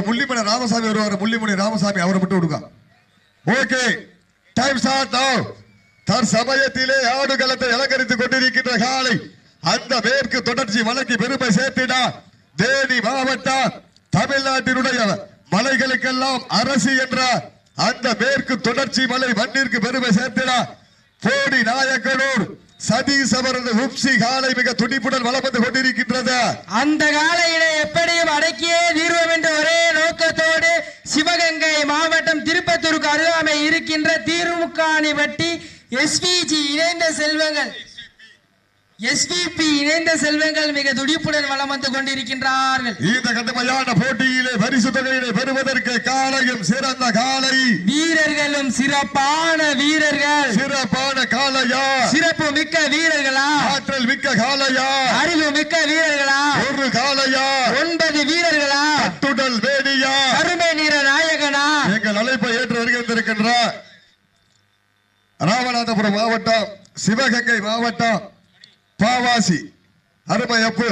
முள்ளிமலை ராமசாமி வருவார் முள்ளிமலை ராமசாமி அவரை மட்டும் விடுங்க. ஓகே டைம் ஸ்டார்ட் நவ தற்சமயத்திலே ஆடுகளத்தை அலங்கரித்துக் கொண்டிருக்கின்ற காலை அந்த மேற்கு தொடர்ச்சி மலைக்கு பெருமை சேர்த்திடா தேனி மாவட்டம் தமிழ்நாட்டினுடைய மலைகளுக்கெல்லாம் அரசு என்ற அந்த மேற்கு தொடர்ச்சி மலை மண்ணிற்கு பெருமை சேர்த்திடா போடி நாயக்கனூர் சதீஷ் அவரது உப்சி காலை மிக துடிப்புடன் வளர்ப்பது கொண்டிருக்கின்றது. அந்த காலையிலே எப்படியும் அடக்கியே தீர்வோம் என்ற ஒரே நோக்கத்தோடு சிவகங்கை மாவட்டம் திருப்பத்தூருக்கு அருகாமை இருக்கின்ற தீர்முக்காணி வட்டி எஸ்பிஜி இணைந்த செல்வங்கள். எஸ்பிபி இணைந்த செல்வங்கள் மிக துடிப்புடன் வலம் வந்து கொண்டிருக்கின்றார்கள். இந்த கடுமையான போட்டியிலே பரிசு தொகையினை பெறுவதற்கு காலையும் சிறந்த காலை. வீரர்களும் சிறப்பான வீரர்கள். சிறப்பான காலையா? சிறப்பு மிக்க வீரர்களா? ஆற்றல் மிக்க காலையா? அறிவு மிக்க வீரர்களா? ஒரு காலையா? ஒன்பது வீரர்களா? கட்டுடல் வேணியா? கருமை நிற நாயகனா? எங்கள் அழைப்பை ஏற்று வருகின்றிருக்கின்ற ராமநாதபுரம் மாவட்டம் சிவகங்கை மாவட்டம் பாவாசி. அருமையப்பு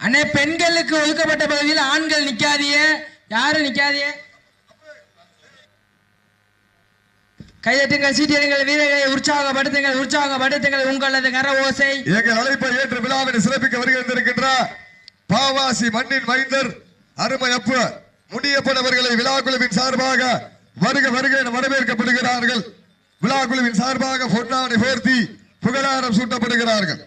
அண்ணே பெண்களுக்கு ஒதுக்கப்பட்ட பகுதியில் ஆண்கள் நிக்காதீங்க. யாரும் நிக்காதீங்க. கையெட்டுங்கள் சீட்டியங்கள் வீரர்களை உற்சாகப்படுத்துங்கள் உற்சாகப்படுத்துங்கள் உங்களது கர ஓசை. எங்கள் அழைப்பை ஏற்று விழாவினை சிறப்பிக்க வருகின்றிருக்கின்ற பாவாசி மண்ணின் மைந்தர் அருமையப்பு முடியப்பன் அவர்களை விழா குழுவின் சார்பாக வருக வருக என வரவேற்கப்படுகிறார்கள். விழாக்குழுவின் சார்பாக பொன்னாடை உயர்த்தி புகழாரம் சூட்டப்படுகிறார்கள்.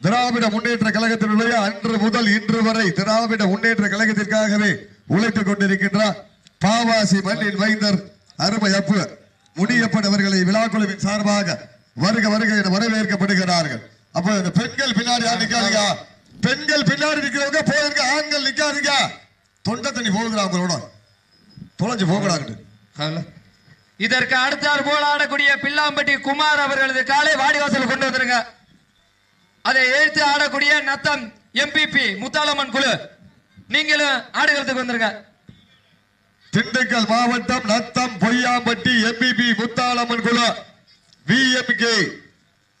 திராவிட முன்னேற்ற கழகத்தினுடைய அன்று முதல் இன்று வரை திராவிட முன்னேற்ற கழகத்திற்காகவே உழைத்துக் கொண்டிருக்கின்றார் பாவாசி மண்ணின் வைந்தர் அருமை அப்பு முனியப்பன் அவர்களை விழாக்குழுவின் சார்பாக வருக வருக என வரவேற்கப்படுகிறார்கள். அப்போ இந்த பெண்கள் பின்னாடி யார் நிக்காதீங்க? பெண்கள் பின்னாடி நிக்கிறவங்க போயிருக்க ஆண்கள் நிக்காதீங்க. தொண்டை தண்ணி போகுதுடா அவங்களோட தொலைஞ்சு போகலாங்க இதற்கு அடுத்தார் போலாடக்கூடிய பில்லாம்பட்டி குமார் அவர்களது காலை வாடிவாசல் கொண்டு வந்துருங்க. அதை எழுத்து ஆடக்கூடிய நத்தம் எம்பிபி முத்தாலம்மன் குழு. நீங்களும் ஆடுகளத்துக்கு வந்துருங்க. திண்டுக்கல் மாவட்டம் நத்தம் பொய்யாம்பட்டி எம்பிபி முத்தாளம்மன் குழு. விஎம்கே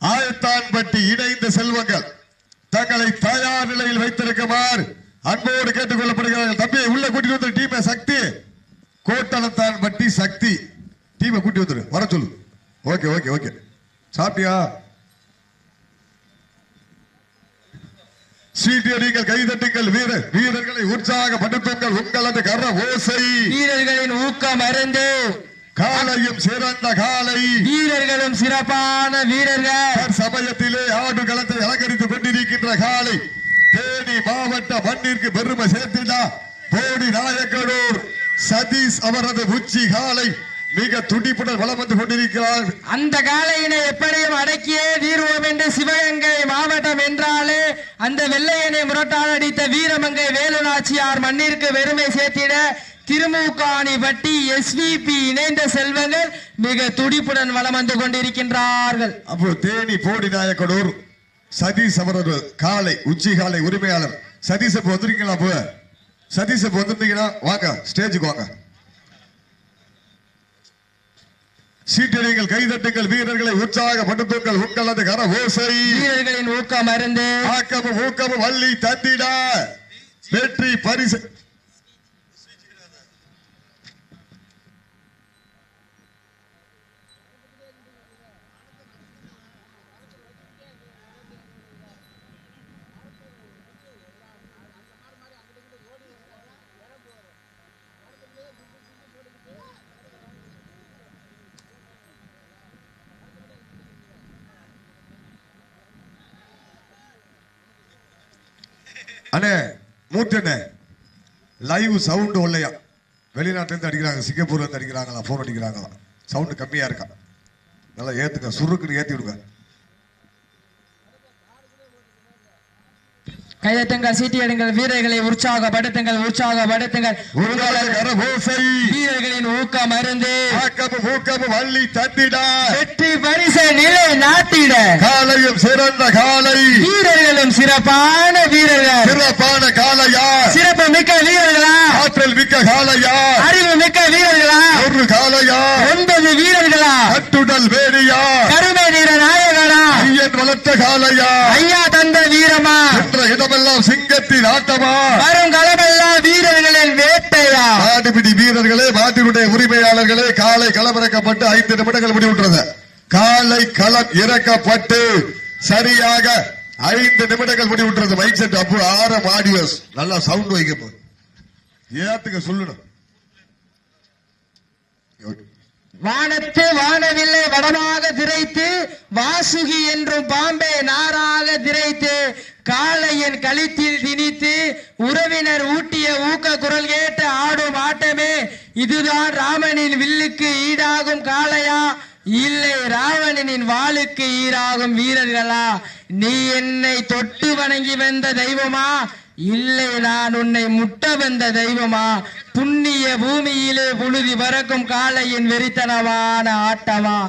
ஆயத்தான்பட்டி இணைந்த செல்வங்கள். தங்களை தயார் நிலையில் வைத்திருக்குமாறு அன்போடு கேட்டுக் கொள்ளப்படுகிறார்கள் தம்பி உள்ள கூட்டிட்டு வந்து டீமை சக்தி. கோட்டலத்தான் பட்டி சக்தி. டீமை கூட்டி வந்துரு. வர சொல்லு. Okay okay okay. சாப்பிட்டியா? சீட்டியடிங்கள் கைதட்டுங்கள். வீரர் வீரர்களை உற்சாகப்படுத்துங்கள். உங்களது கர ஓசை. வீரர்களின் ஊக்கம் அறிந்து காலையும் சிறந்த காலை. வீரர்களும் சிறப்பான வீரர்கள். சமயத்திலே ஆடு களத்தை அலங்கரித்துக் கொண்டிருக்கின்ற காலை. தேனி மாவட்ட மண்ணிற்கு பெருமை சேர்த்திடா. போடி நாயக்கனூர் சதீஷ் அவரது உச்சி காலை மிக துடிப்புடன் வலம் வந்து கொண்டிருக்கிறார். அந்த காலையினை எப்படியும் அடக்கியே தீர்வோம் என்று சிவகங்கை மாவட்டம் என்றாலே அந்த வெள்ளையனை முரட்டால் அடித்த வீரமங்கை வேலுநாச்சியார் மண்ணிற்கு பெருமை சேர்த்திட திருமுகாணி வட்டி எஸ்விபி இணைந்த செல்வங்கள் மிக துடிப்புடன் வலம் வந்து கொண்டிருக்கின்றார்கள். அப்போ தேனி போடி நாயக்கனூர் சதீஷ் அவரது காலை உச்சி காலை உரிமையாளர். சதீஷ் இப்ப வந்திருக்கீங்களா அப்போ? சதீஷ் இப்ப வந்திருந்தீங்கன்னா வாங்க ஸ்டேஜுக்கு வாங்க. சீட்டடிகள் கைதட்டுங்கள் வீரர்களை உற்சாகப்படுத்துங்கள் உங்களது கர ஓசை. வீரர்களின் ஊக்கம் அறிந்து ஆக்கமும் ஊக்கமும் வள்ளி தந்திட வெற்றி பரிசு. அண்ணே மூத்தண்ணே லைவ் சவுண்டு இல்லையா வெளிநாட்டிலேருந்து அடிக்கிறாங்க சிங்கப்பூர்லேருந்து அடிக்கிறாங்களா ஃபோன் அடிக்கிறாங்களா சவுண்டு கம்மியாக இருக்கா? நல்லா ஏற்றுக்க சுருக்குன்னு ஏற்றி விடுங்க. கைதட்டுங்கள் சீட்டியடுங்கள் வீரர்களை உற்சாகப்படுத்துங்கள் உற்சாகப்படுத்துங்கள். உங்களது கரபோசை வீரர்களின் ஊக்கம் அருந்து. ஆக்கமும் ஊக்கமும் அள்ளி தந்திட. வெற்றி பரிசை நிலை நாட்டிட. காலையும் சிறந்த காலை. வீரர்களும் சிறப்பான வீரர்கள். சிறப்பான காலையா? சிறப்பு மிக்க வீரர்களா? ஆற்றல் மிக்க காலையா? அறிவு மிக்க வீரர்களா? ஒரு காலையா? ஒன்பது வீரர்களா? கட்டுடல் வேடியா கருமை வீர நாயகனா ஐயன் வளர்த்த காலையா? ஐயா தந்த இடமெல்லாம் சிங்கத்தின் ஆட்டமா வரும் களமெல்லாம் வீரர்களின் வேட்டையா மாட்டுப்பிடி வீரர்களே மாட்டினுடைய உரிமையாளர்களே காலை களமிறக்கப்பட்டு ஐந்து நிமிடங்கள் முடிவுற்றது காலை களம் இறக்கப்பட்டு சரியாக ஐந்து நிமிடங்கள் முடிவுற்றது மைக் செட் அப்போ ஆரம் ஆடியோஸ் நல்லா சவுண்ட் வைக்க போகுது ஏத்துக்க சொல்லணும் வானத்து வானவில்லை வடமாக திரைத்து வாசுகி என்றும் பாம்பே நாராக திரைத்து காளையன் கழுத்தில் திணித்து உறவினர் ஊட்டிய ஊக்க குரல் கேட்டு ஆடும் ஆட்டமே இதுதான் ராமனின் வில்லுக்கு ஈடாகும் காளையா? இல்லை ராவணனின் வாளுக்கு ஈராகும் வீரர்களா? நீ என்னை தொட்டு வணங்கி வந்த தெய்வமா? இல்லை நான் உன்னை முட்ட வந்த தெய்வமா? புண்ணிய பூமியிலே புழுதி பறக்கும் காளையின் வெறித்தனமான ஆட்டமா?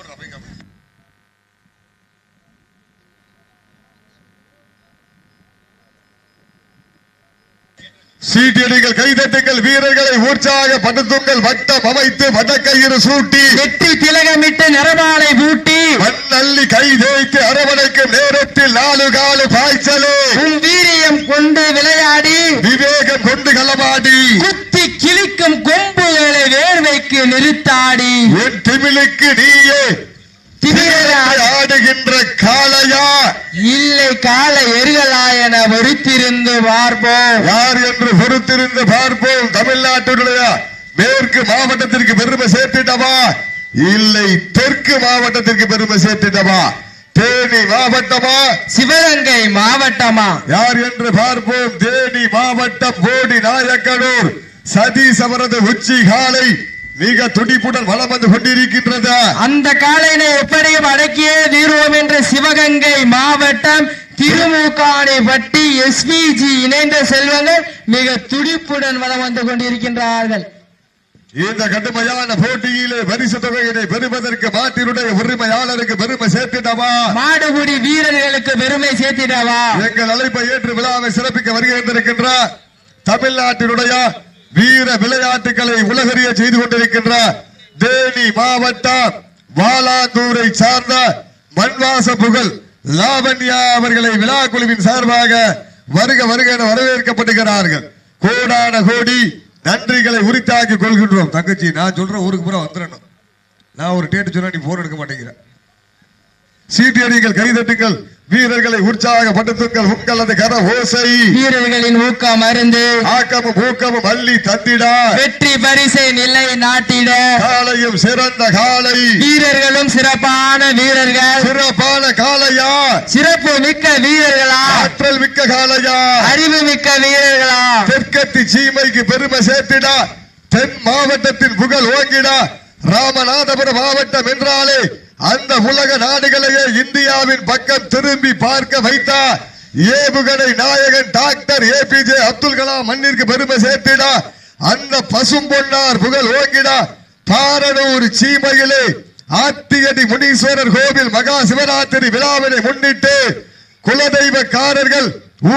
சீட்டியடிகள் கைதட்டுங்கள் வீரர்களை உற்சாகப்படுத்துங்கள் வட்டம் அமைத்து வடக்கயிறு சூட்டி. வெற்றி திலகமிட்டு நிறமாலை பூட்டி. மண்ணள்ளி கை தேய்த்து அரவணைக்கும் நேரத்தில் நாலு காலு பாய்ச்சலே. உன் வீரியம் கொண்டு விளையாடி. விவேகம் கொண்டு களமாடி. குத்தி கிழிக்கும் கொம்புகளை வேர்வைக்கு நிறுத்தாடி. என் திமிழுக்கு நீயே திமிரலாய் ஆடுகின்ற காளையா? இல்லை கால எருகலா என வெறுத்திருந்து பார்ப்போம். யார் என்று பொறுத்திருந்து பார்ப்போம் தமிழ்நாட்டினுடைய மேற்கு மாவட்டத்திற்கு பெருமை சேர்த்திட்டவா? இல்லை தெற்கு மாவட்டத்திற்கு பெருமை சேர்த்திட்டவா? தேனி மாவட்டமா? சிவகங்கை மாவட்டமா? யார் என்று பார்ப்போம் தேனி மாவட்டம் போடி நாயக்கனூர் சதீஷ் அவரது உச்சி காலை மிக துடிப்புடன் வளம் வந்து கொண்டிருக்கின்றது. அந்த காலையினை எப்படியும் அடக்கியே தீர்வோம் என்ற சிவகங்கை மாவட்டம் திருமுகாணிப்பட்டி எஸ்பிஜி இணைந்த செல்வங்கள் மிக துடிப்புடன் வலம் வந்து கொண்டிருக்கின்றார்கள். இந்த கடுமையான போட்டியிலே பரிசு தொகையினை பெறுவதற்கு மாட்டினுடைய உரிமையாளருக்கு பெருமை சேர்த்திட்டவா மாடுபிடி வீரர்களுக்கு பெருமை சேர்த்திடவா? எங்கள் அழைப்பை ஏற்று விழாவை சிறப்பிக்க வருகின்றிருக்கின்ற தமிழ்நாட்டினுடைய வீர விளையாட்டுகளை உலகறிய செய்து கொண்டிருக்கின்ற தேனி மாவட்டம் வாலாந்தூரை சார்ந்த மண்வாச புகழ் லாவண்யா அவர்களை விழா குழுவின் சார்பாக வருக வருக என வரவேற்கப்படுகிறார்கள் கோடான கோடி நன்றிகளை உரித்தாக்கி கொள்கின்றோம். தங்கச்சி நான் சொல்றேன் ஊருக்கு பூரா வந்துடணும் நான் ஒரு டேட்டு சொன்னா நீ போன் எடுக்க மாட்டேங்கிறேன் சீட்டியடிகள் கைதட்டுங்கள் வீரர்களை உற்சாகப்படுத்துங்கள். உங்களது கர ஓசை. வீரர்களின் ஊக்கம் அருந்து. ஆக்கமும் ஊக்கமும் அள்ளி தந்திட. வெற்றி பரிசை நிலை நாட்டிட. காலையும் சிறந்த காலை. வீரர்களும் சிறப்பான வீரர்கள். சிறப்பான காலையா? சிறப்பு மிக்க வீரர்களா? ஆற்றல் மிக்க காலையா? அறிவு மிக்க வீரர்களா? தெற்கத்தி சீமைக்கு பெருமை சேர்த்திட. தென் மாவட்டத்தின் புகழ் ஓங்கிட. ராமநாதபுரம் மாவட்டம் என்றாலே அந்த உலக நாடுகளையே இந்தியாவின் பக்கம் திரும்பி பார்க்க வைத்தார். ஏவுகணை நாயகன் டாக்டர் ஏபிஜே அப்துல் கலாம் மண்ணிற்கு பெருமை சேர்த்திடா. அந்த பசும் பொன்னார் புகழ் ஓங்கிடா. பாரனூர் சீமையிலே ஆத்தியடி முனீஸ்வரர் கோவில் மகா சிவராத்திரி விழாவினை முன்னிட்டு குலதெய்வக்காரர்கள்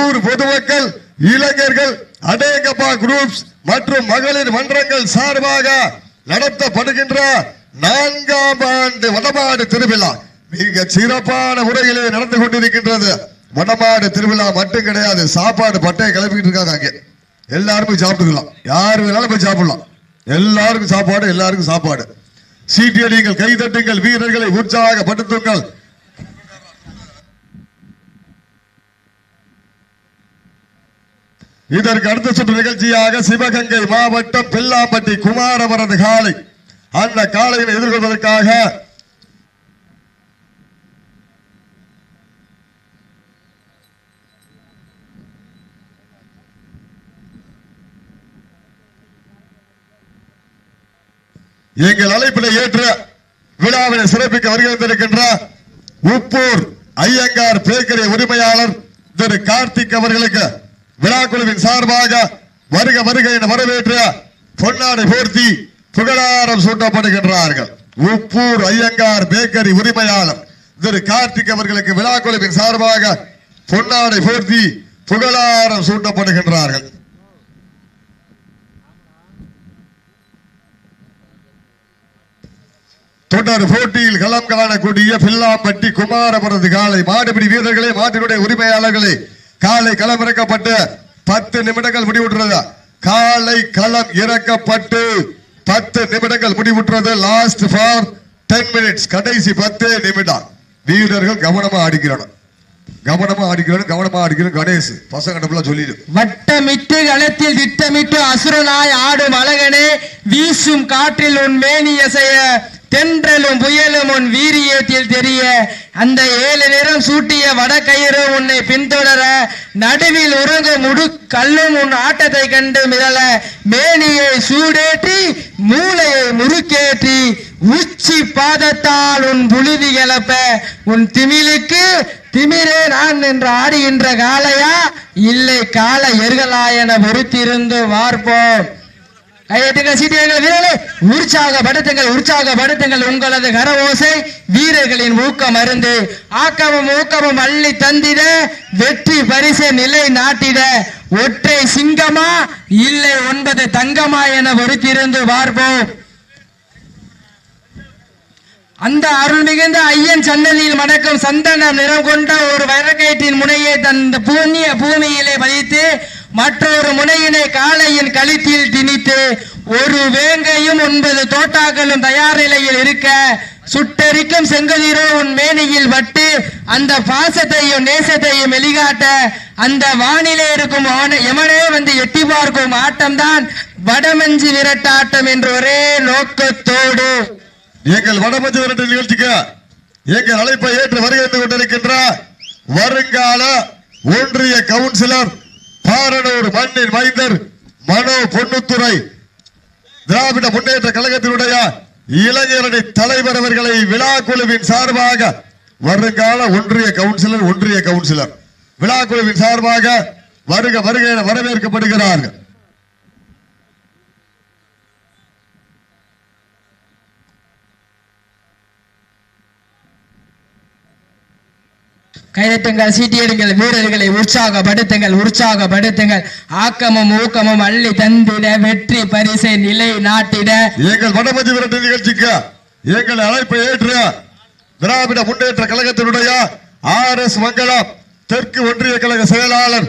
ஊர் பொதுமக்கள் இளைஞர்கள் அடேங்கப்பா குரூப்ஸ் மற்றும் மகளிர் மன்றங்கள் சார்பாக நடத்தப்படுகின்ற நான்காம் ஆண்டு வடமாடு திருவிழா மிக சிறப்பான முறையிலே நடந்து கொண்டிருக்கின்றது. வடமாடு திருவிழா மட்டும் கிடையாது சாப்பாடு பட்டையை கிளப்பிட்டு இருக்காங்க அங்கே. எல்லாருமே சாப்பிட்டுக்கலாம். யார் வேணாலும் போய் சாப்பிடலாம். எல்லாருக்கும் சாப்பாடு எல்லாருக்கும் சாப்பாடு. சீட்டியடிங்கள் கைதட்டுங்கள் வீரர்களை உற்சாகப்படுத்துங்கள். இதற்கு அடுத்த சுற்று நிகழ்ச்சியாக சிவகங்கை மாவட்டம் பில்லாம்பட்டி குமாரவரது காலை. அந்த காலையில் எதிர்கொள்வதற்காக. எங்கள் அழைப்பினை ஏற்று விழாவினை சிறப்பிக்க வருகின்றிருக்கின்ற உப்பூர் ஐயங்கார் பேக்கரி உரிமையாளர் திரு கார்த்திக் அவர்களுக்கு விழா குழுவின் சார்பாக வருக வருக என வரவேற்ற பொன்னாடை போர்த்தி புகழாரம் சூட்டப்படுகின்றார்கள். உப்பூர் ஐயங்கார் பேக்கரி உரிமையாளர். திரு கார்த்திக் அவர்களுக்கு விழா குழுவின் சார்பாக பொன்னாடை போர்த்தி புகழாரம் சூட்டப்படுகின்றார்கள். தொடர் போட்டியில் களம் காணக்கூடிய பில்லாம்பட்டி குமாரபுரது காலை மாடுபிடி வீரர்களே மாட்டினுடைய உரிமையாளர்களே காலை களம் இறக்கப்பட்டு பத்து நிமிடங்கள் முடிவுற்றது. காலை களம் இறக்கப்பட்டு பத்து நிமிடங்கள் முடிவுற்றது. லாஸ்ட் ஃபார் டென் மினிட்ஸ் கடைசி பத்து நிமிடம். வீரர்கள் கவனமா அடிக்கிறணும் கவனமா அடிக்கிறணும் கவனமா அடிக்கணும் கணேஷ் பசங்க டபுளா சொல்லிடு. வட்டமிட்டு களத்தில் திட்டமிட்டு அசுரனாய் ஆடும் அழகனே வீசும் காற்றில் உன் மேனி செய்ய தென்றலும் புயலும் உன் வீரியத்தில் தெரிய அந்த ஏழு நிறம் சூட்டிய வடக்கயிறு உன்னை பின்தொடர நடுவில் உறங்க முடு கல்லும் உன் ஆட்டத்தை கண்டு மிதல மேனியை சூடேற்றி மூளையை முறுக்கேற்றி உச்சி பாதத்தால் உன் புழுதி கிளப்ப உன் திமிலுக்கு திமிரே நான் என்று ஆடுகின்ற காளையா இல்லை கால எருகலா என பொறுத்திருந்து பார்ப்போம் உற்சாகப்படுத்துங்கள் உற்சாகப்படுத்துங்கள் உங்களது கரவோசை வீரர்களின் ஊக்கம் அருந்து ஆக்கமும் ஊக்கமும் அள்ளி தந்திட வெற்றி பரிசை நிலை நாட்டிட. ஒற்றை சிங்கமா இல்லை ஒன்பது தங்கமா என பொறுத்திருந்து பார்ப்போம். அந்த அருள் மிகுந்த ஐயன் சன்னதியில் மடக்கும் சந்தன நிறம் கொண்ட ஒரு வரக்கயிற்றின் முனையை தன் புண்ணிய பூமியிலே பதித்து மற்றொரு முனையினை காளையின் கழுத்தில் திணித்து ஒரு வேங்கையும் ஒன்பது தோட்டாக்களும் தயார் நிலையில் இருக்க சுட்டெரிக்கும் செங்கதிரோ உன் மேனியில் வட்டு அந்த பாசத்தையும் நேசத்தையும் வெளிகாட்ட அந்த வானிலே இருக்கும் ஆன- எமனே வந்து எட்டி பார்க்கும் ஆட்டம்தான் வடமஞ்சி விரட்டாட்டம் என்ற ஒரே நோக்கத்தோடு. எங்கள் வடமஞ்சி விரட்டு நிகழ்ச்சிக்கு எங்கள் அழைப்பை ஏற்று வருகை கொண்டிருக்கின்ற வருங்கால ஒன்றிய கவுன்சிலர் பாரனூர் மண்ணின் மைந்தர் மனோ பொன்னுத்துறை திராவிட முன்னேற்ற கழகத்தினுடைய இளைஞரணி தலைவர் அவர்களை விழா குழுவின் சார்பாக வருங்கால ஒன்றிய கவுன்சிலர் ஒன்றிய கவுன்சிலர். விழா குழுவின் சார்பாக வருக வருக என வரவேற்கப்படுகிறார்கள். கைதட்டுங்கள் சீட்டியடுங்கள் வீரர்களை உற்சாகப்படுத்துங்கள் உற்சாகப்படுத்துங்கள். ஆக்கமும் ஊக்கமும் அள்ளி தந்திட வெற்றி பரிசை நிலை நாட்டிட. எங்கள் வடமதி விரட்டு நிகழ்ச்சிக்கு எங்கள் அழைப்பை ஏற்று திராவிட முன்னேற்ற கழகத்தினுடைய ஆர் எஸ் மங்கலம் தெற்கு ஒன்றிய கழக செயலாளர்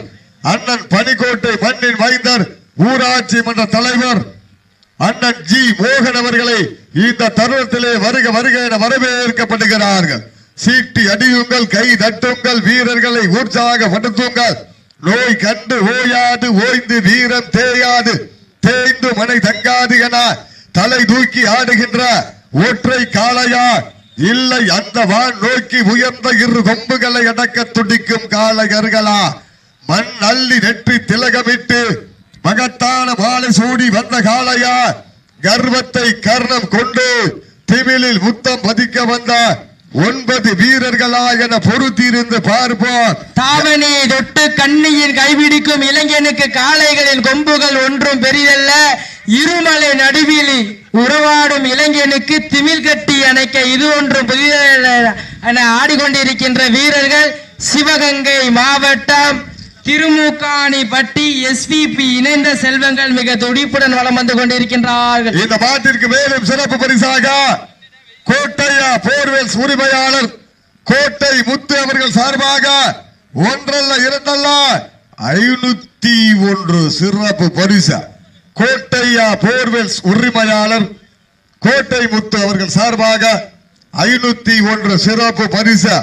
அண்ணன் பனிக்கோட்டை மண்ணின் மைந்தர் ஊராட்சி மன்ற தலைவர் அண்ணன் ஜி மோகன் அவர்களை இந்த தருணத்திலே வருக வருக என வரவேற்கப்படுகிறார்கள். சீட்டி அடியுங்கள் கை தட்டுங்கள் வீரர்களை உற்சாகப்படுத்துங்கள். நோய் கண்டு ஓயாது ஓய்ந்து வீரம் தேயாது தேய்ந்து மனை தங்காது என தலை தூக்கி ஆடுகின்ற ஒற்றை காளையா? இல்லை அந்த வான் நோக்கி உயர்ந்த இரு கொம்புகளை அடக்க துடிக்கும் காளையர்களா? மண் அள்ளி நெற்றி திலகமிட்டு மகத்தான மாலை சூடி வந்த காளையா? கர்வத்தை கர்ணம் கொண்டு திமிலில் முத்தம் பதிக்க வந்த ஒன்பது வீரர்களா என பொறுத்திருந்து பார்ப்போம். தாவணி தொட்டு கண்ணியின் கைபிடிக்கும் இளைஞனுக்கு காளைகளின் கொம்புகள் ஒன்றும் பெரிதல்ல இருமலை நடுவில் உறவாடும் இளைஞனுக்கு திமில் கட்டி அணைக்க இது ஒன்றும் புதிதல்ல என ஆடிக்கொண்டிருக்கின்ற வீரர்கள் சிவகங்கை மாவட்டம் திருமுக்காணி பட்டி எஸ்விபி இணைந்த செல்வங்கள் மிக துடிப்புடன் வலம் வந்து கொண்டிருக்கின்றார்கள். இந்த மாட்டிற்கு மேலும் சிறப்பு பரிசாக கோட்டையா போர்வெல்ஸ் உரிமையாளர் கோட்டை முத்து அவர்கள் சார்பாக ஒன்றல்ல இரண்டல்ல ஐநூத்தி ஒன்று சிறப்பு பரிசு. கோட்டையா போர்வெல்ஸ் உரிமையாளர் கோட்டை முத்து அவர்கள் சார்பாக ஐநூத்தி ஒன்று சிறப்பு பரிசு.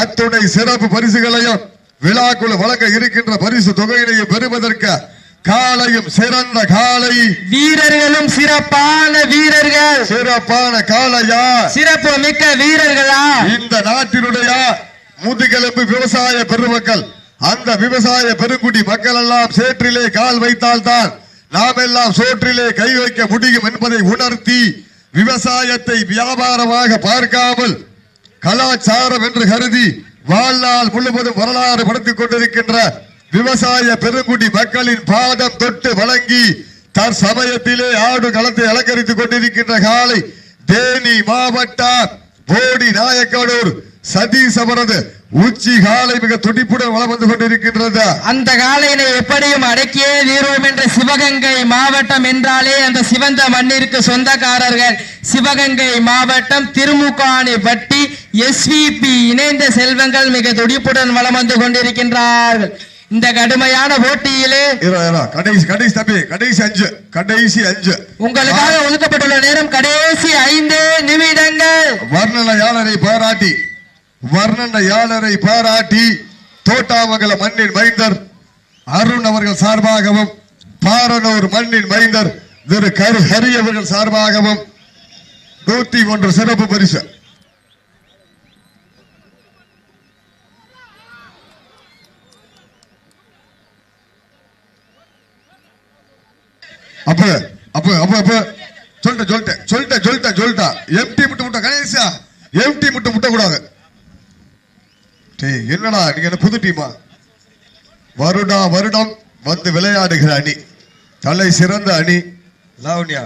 அத்துணை சிறப்பு பரிசுகளையும் விழாக்குழு வழங்க இருக்கின்ற பரிசு தொகையினையும் பெறுவதற்கு காலையும் சிறந்த காலை. வீரர்களும் சிறப்பான வீரர்கள். சிறப்பான காளையா சிறப்பு மிக்க வீரர்களா? இந்த நாட்டினுடைய முதுகெலும்பு விவசாய பெருமக்கள் அந்த விவசாய பெருங்குடி மக்கள் எல்லாம் சேற்றிலே கால் வைத்தால்தான் நாம் எல்லாம் சோற்றிலே கை வைக்க முடியும் என்பதை உணர்த்தி விவசாயத்தை வியாபாரமாக பார்க்காமல் கலாச்சாரம் என்று கருதி வாழ்நாள் முழுவதும் வரலாறு படுத்திக் கொண்டிருக்கின்ற விவசாய பெருங்குடி மக்களின் பாதம் தொட்டு வழங்கி தற்சமயத்திலே ஆடு களத்தை அலங்கரித்துக் கொண்டிருக்கின்ற காலை தேனி மாவட்டம் போடி நாயக்கனூர் சதீஷ் அவரது உச்சி காலை மிக துடிப்புடன் வளம் வந்து கொண்டிருக்கின்றது. அந்த காலையினை எப்படியும் அடக்கியே தீர்வோம் என்ற சிவகங்கை மாவட்டம் என்றாலே அந்த சிவந்த மண்ணிற்கு சொந்தக்காரர்கள் சிவகங்கை மாவட்டம் திருமுகாணி பட்டி எஸ்விபி இணைந்த செல்வங்கள் மிக துடிப்புடன் வளம் வந்து கொண்டிருக்கின்றார்கள். இந்த கடுமையான போட்டியிலே கடைசி கடைசி தம்பி கடைசி அஞ்சு கடைசி அஞ்சு. உங்களுக்காக ஒதுக்கப்பட்டுள்ள நேரம் கடைசி ஐந்து நிமிடங்கள். வர்ணனையாளரை பாராட்டி வர்ணனையாளரை பாராட்டி தோட்டாமங்கல மண்ணின் மைந்தர் அருண் அவர்கள் சார்பாகவும் பாரனூர் மண்ணின் மைந்தர் திரு கரு ஹரி அவர்கள் சார்பாகவும் நூத்தி ஒன்று சிறப்பு பரிசு அப்ப அப்ப அப்ப அப்ப சொல்லிட்டேன் சொல்லிட்டேன் சொல்லிட்டேன் சொல்லிட்டேன் சொல்லிட்டேன் எம்டி முட்டை முட்டை கணேசா எம்டி முட்டை முட்டை கூடாது டேய் என்னடா நீங்க என்ன புது டீமா வருடா வருடம் வந்து விளையாடுகிற அணி. தலை சிறந்த அணி. லாவண்யா.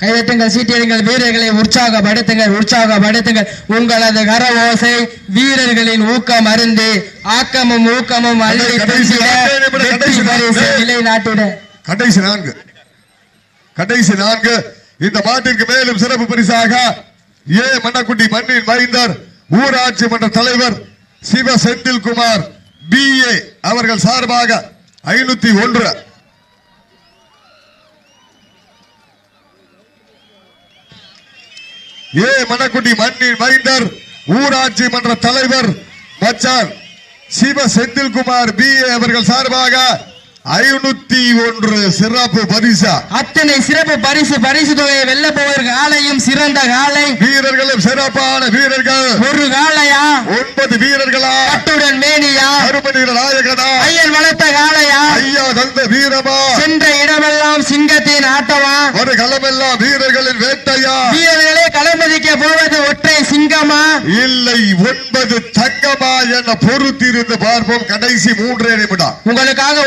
கைதட்டுங்கள் சீட்டியங்கள் வீரர்களை உற்சாகப்படுத்துங்கள் உற்சாகப்படுத்துங்கள். உங்களது கர ஓசை வீரர்களின் ஊக்கம் அருந்து ஆக்கமும் ஊக்கமும். நிலைநாட்டிட. கடைசி நான்கு. கடைசி நான்கு. இந்த மாட்டிற்கு மேலும் சிறப்பு பரிசாக ஏ மன்னக்குட்டி மண்ணின் மைந்தர் ஊராட்சி மன்ற தலைவர் சிவ செந்தில்குமார் பி ஏ அவர்கள் சார்பாக ஐநூத்தி ஒன்று. ஏ மணக்குடி மண்ணின் மைந்தர் ஊராட்சி மன்ற தலைவர் மச்சான் சிவ செந்தில்குமார் பி ஏ அவர்கள் சார்பாக ஐநூத்தி ஒன்று சிறப்பு பரிசா. அத்தனை சிறப்பு பரிசு பரிசு தொகையை வெல்ல போவர் காலையும் சிறந்த காலை. வீரர்களும் சிறப்பான வீரர்கள். ஒரு காளையா? ஒன்பது வீரர்களா? கட்டுடன் மேனியா? அருமணி நாயகனா? ஐயன் வளர்த்த காளையா? ஐயா தந்த வீரமா? சென்ற இடமெல்லாம் சிங்கத்தின் ஆட்டமா? ஒரு களமெல்லாம் வீரர்களின் வேட்டையா? வீரர்களே களமதிக்க போவது ஒற்றை சிங்கமா? இல்லை ஒன்பது தங்கமா என பொறுத்திருந்து பார்ப்போம். கடைசி மூன்றே நிமிடம். உங்களுக்காக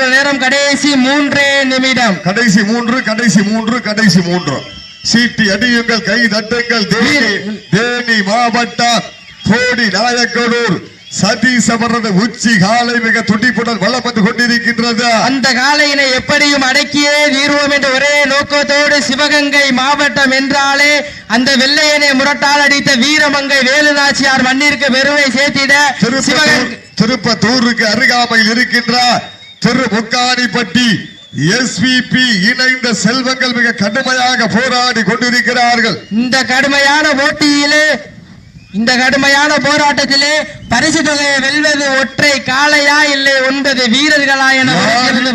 ஒதுக்கப்பட்டுள்ள நேரம் கடைசி மூன்றே நிமிடம். கடைசி மூன்று கடைசி மூன்று கடைசி மூன்று. சீட்டி அடியுங்கள் கை தட்டுங்கள் தேனி தேனி மாவட்டம் கோடி நாயக்கனூர். சதீஷ் அவரது உச்சி காலை மிக துடிப்புடன் வளம் வந்து கொண்டிருக்கின்றது. அந்த காளையினை எப்படியும் அடக்கியே தீர்வோம் என்ற ஒரே நோக்கத்தோடு சிவகங்கை மாவட்டம் என்றாலே அந்த வெள்ளையனை முரட்டால் அடித்த வீரமங்கை வேலுநாச்சியார் மண்ணிற்கு பெருமை சேர்த்திட திருப்பத்தூருக்கு அருகாமையில் இருக்கின்ற திருமுக்காணிப்பட்டி எஸ்விபி இணைந்த செல்வங்கள் மிக கடுமையாக போராடி கொண்டிருக்கிறார்கள். இந்த கடுமையான போட்டியிலே இந்த கடுமையான போராட்டத்திலே பரிசு தொகையை வெல்வது ஒற்றை காளையா இல்லை ஒன்பது வீரர்களா என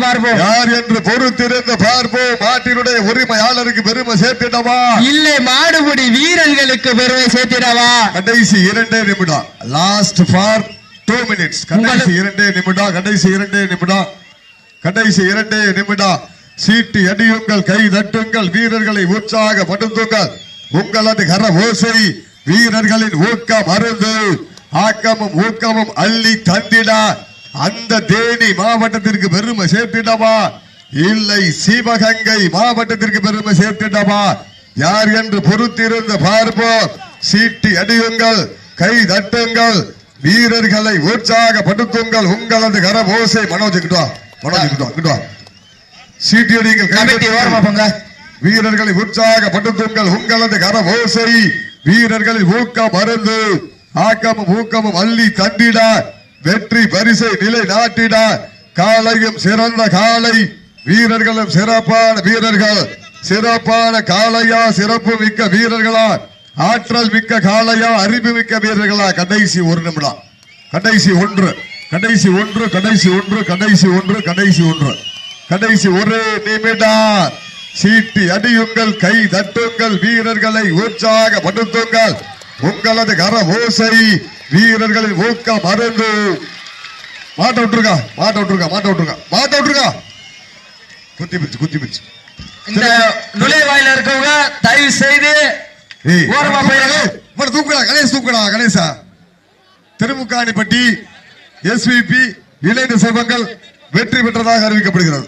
பார்ப்போம். யார் என்று பொறுத்திருந்து பார்ப்போம். மாட்டினுடைய உரிமையாளருக்கு பெருமை சேர்த்திடவா? இல்லை மாடுபிடி வீரர்களுக்கு பெருமை சேர்த்திடவா? கடைசி இரண்டே நிமிடம். லாஸ்ட் ஃபார் டூ மினிட்ஸ் கடைசி இரண்டே நிமிடம் கடைசி இரண்டே நிமிடம் கடைசி இரண்டே நிமிடம் சீட்டி அடியுங்கள் கை தட்டுங்கள் வீரர்களை உற்சாகப்படுத்துங்கள். உங்களது கர ஓசை வீரர்களின் ஊக்கம் அருந்து ஆக்கமும் ஊக்கமும் அள்ளி தந்திட. அந்த தேனி மாவட்டத்திற்கு பெருமை சேர்த்திடவா? இல்லை சிவகங்கை மாவட்டத்திற்கு பெருமை சேர்த்திடவா? யார் என்று பொறுத்திருந்து பார்ப்போம். சீட்டி அடியுங்கள் கை தட்டுங்கள் வீரர்களை உற்சாகப்படுத்துங்கள் உங்களது கர ஓசை மனோஜ் கிட்டோ மனோஜ் கிட்டோ கிட்டோ சீட்டி அடியுங்கள் கை கமிட்டி ஓரமா. போங்க வீரர்களை உற்சாகப்படுத்துங்கள் உங்களது கர ஓசை வீரர்களின் ஊக்கம் மருந்து. ஆக்கமும் ஊக்கமும் அள்ளி தந்திட. வெற்றி பரிசை நிலை நாட்டிட. காலையும் சிறந்த காலை வீரர்களும் சிறப்பான வீரர்கள். சிறப்பான காளையா சிறப்பு மிக்க வீரர்களா. ஆற்றல் மிக்க காளையா அறிவு மிக்க வீரர்களா கடைசி ஒரு நிமிடம். கடைசி ஒன்று கடைசி ஒன்று கடைசி ஒன்று கடைசி ஒன்று கடைசி ஒன்று. கடைசி ஒரு நிமிடம். சீட்டி அடியுங்கள் கை தட்டுங்கள் வீரர்களை உற்சாகப்படுத்துங்கள். உங்களது கர ஓசை வீரர்களின் ஊக்க மருந்து மாட்ட விட்டுருக்கா மாட்ட விட்டுருக்கா மாட்ட விட்டுருக்கா மாட்ட விட்டுருக்கா குத்தி பிடிச்சு குத்தி பிடிச்சு இந்த நுழைவாயில இருக்கவங்க தயவு செய்து ஓரமா போயிடுங்க. இவனை தூக்குடா கணேஷ் தூக்குடா கணேசா திருமுக்காணிப்பட்டி எஸ்விபி இளைஞர் செல்வங்கள் வெற்றி பெற்றதாக அறிவிக்கப்படுகிறது.